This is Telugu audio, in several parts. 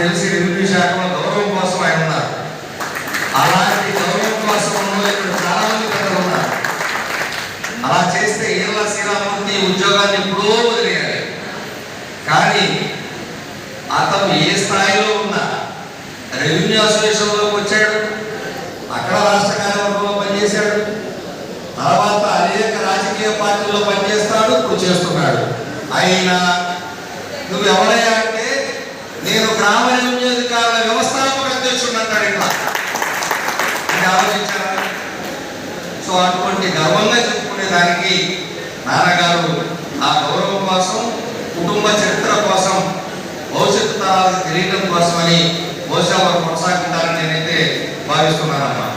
తెలిసి రెవెన్యూ శాఖలో గౌరవం కోసం ఆయన ఉన్నారు. అలాంటి గౌరవం కోసం ఇక్కడ చాలా మంది పెద్దలు ఉన్నారు. అలా చేస్తే ఈళ్ళ శ్రీరామూర్తి ఉద్యోగాన్ని ఎప్పుడో వదిలేయాలి. కానీ అతను ఏ స్థాయిలో ఉన్నా రెవెన్యూ అసోసియేషన్లోకి వచ్చాడు. అక్కడ రాష్ట్ర కార్యవర్గంలో పనిచేశాడు. తర్వాత అనేక రాజకీయ పార్టీల్లో పనిచేస్తాడు ఇప్పుడు చేస్తున్నాడు. అయినా నువ్వు ఎవరయ్యా నేను గ్రామ నియోజకవర్గ వ్యవస్థాపక అధ్యక్షుడు అంటాడు ఇట్లా ఆలోచించారా? సో అటువంటి గర్వంగా చెప్పుకునే దానికి నాన్నగారు ఆ గౌరవం కోసం కుటుంబ చరిత్ర కోసం భవిష్యత్తు తరాలకు తెలియడం కోసమని బహుశా వారు కొనసాగుతారని నేనైతే భావిస్తున్నానమ్మా.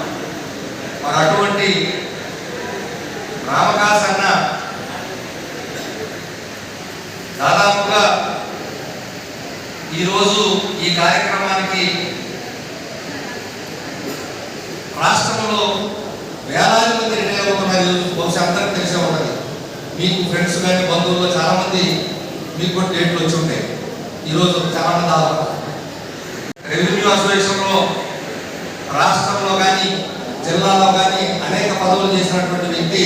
మరి అటువంటి రామకాస్ అన్న దాదాపు ఈరోజు ఈ కార్యక్రమానికి రాష్ట్రంలో వేలాది మంది రిటైర్ అవుతున్నారు. బహుశా అందరికి తెలిసే ఉన్నది మీకు ఫ్రెండ్స్ కానీ బంధువుల్లో చాలామంది మీకు కూడా డేట్లు వచ్చి ఉంటాయి. ఈరోజు చాలా దాదాపు రెవెన్యూ అసోసియేషన్లో రాష్ట్రంలో కానీ జిల్లాలో కానీ అనేక పదవులు చేసినటువంటి వ్యక్తి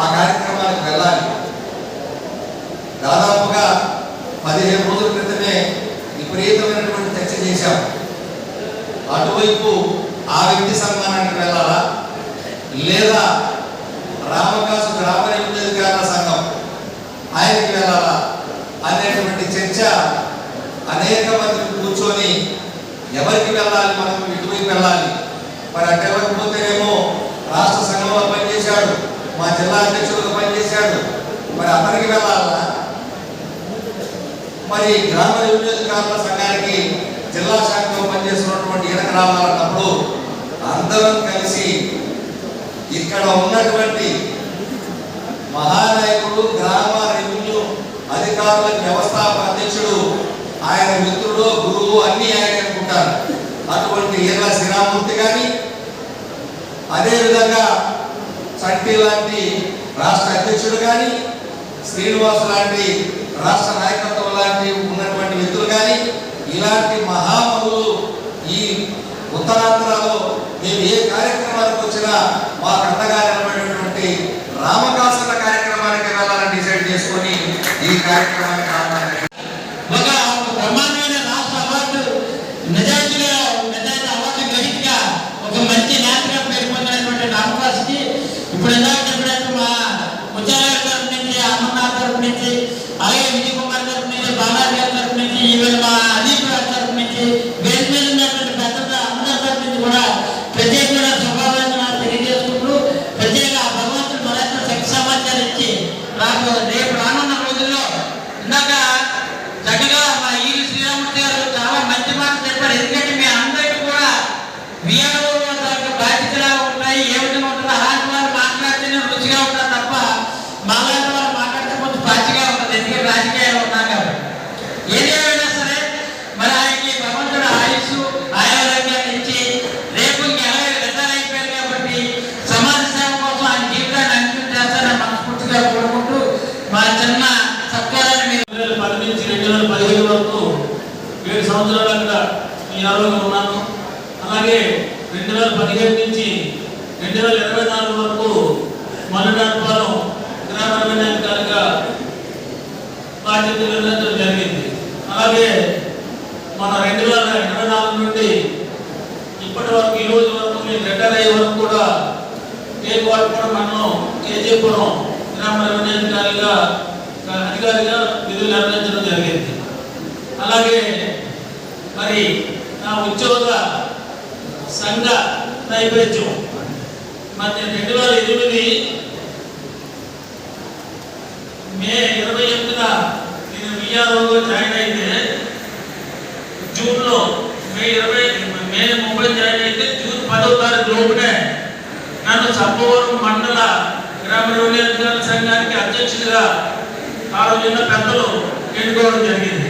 ఆ కార్యక్రమానికి వెళ్ళాలి. దాదాపుగా పదిహేను రోజుల క్రితమే విపరీతమైనటువంటి చర్చ చేశాం. అటువైపు ఆ వ్యక్తి సన్మానానికి వెళ్ళాలా? లేదా రామకాసు గ్రామ రెవెన్యూ సంఘం ఆయనకి వెళ్ళాలా? అనేటువంటి చర్చ అనేక మంది కూర్చొని ఎవరికి వెళ్ళాలి మనం? ఇటువైపు వెళ్ళాలి. మరి అటు వెళ్ళకపోతేనేమో రాష్ట్ర సంఘంలో పనిచేశాడు మా జిల్లా అధ్యక్షుడిగా పనిచేశాడు. మరి అతనికి వెళ్ళాలి? మరి గ్రామ రెవెన్యూ సంఘానికి జిల్లా శాఖలో పనిచేస్తున్నటువంటి ఈయన గ్రామాలన్నప్పుడు అందరం కలిసి ఇక్కడ ఉన్నటువంటి మహానాయకుడు గ్రామ రెవెన్యూ అధికారుల వ్యవస్థాపక అధ్యక్షుడు ఆయన మిత్రుడు గురువు అన్ని ఆయన అనుకుంటారు. అటువంటి ఈర్ల శ్రీరామూర్తి కానీ అదేవిధంగా చట్టి లాంటి రాష్ట్ర అధ్యక్షుడు కానీ శ్రీనివాస్ లాంటి రాష్ట్ర నాయకత్వం లాంటి ఉన్నటువంటి వ్యక్తులు కానీ ఇలాంటి మహామహులు ఈ ఉత్తరాంధ్రలో మేము ఏ కార్యక్రమానికి వచ్చినా మా అండగా నిలబడేటువంటి రామకాసన కార్యక్రమానికి వెళ్ళాలని డిసైడ్ చేసుకొని ఈ కార్యక్రమానికి ఈ ఉన్నాను అలాగే రెండు వేల పదిహేను నుంచి రెండు వేల ఇరవై నాలుగు వరకు మొన్నటాపాలెం గ్రామ అధికారిగా బాధ్యతలు జరిగింది. అలాగే మన రెండు వేల ఇరవై నాలుగు నుండి ఇప్పటి వరకు ఈ రోజు వరకు నేను రిటైర్ అయ్యే వరకు కూడా కేక్ వాడుకోవడం మనం కేజీపురం గ్రామ రెవెన్యూ అధికారిగా అధికారిగా విధులు నిర్వహించడం జరిగింది. అలాగే మరి నా ఉద్యోగ సంఘ నైవేద్యం మరి రెండు వేల ఎనిమిది మే ఇరవై ఎనిమిదిన నేను విఆర్ఓగా జాయిన్ అయితే జూన్లో మే ఇరవై మే ముంబై జాయిన్ అయితే జూన్ పదో తారీఖు లోపునే నన్ను సబ్బవరం మండల గ్రామ రెవెన్యూ సంఘానికి అధ్యక్షుడిగా ఆ రోజున్న పెద్దలు ఎన్నుకోవడం జరిగింది.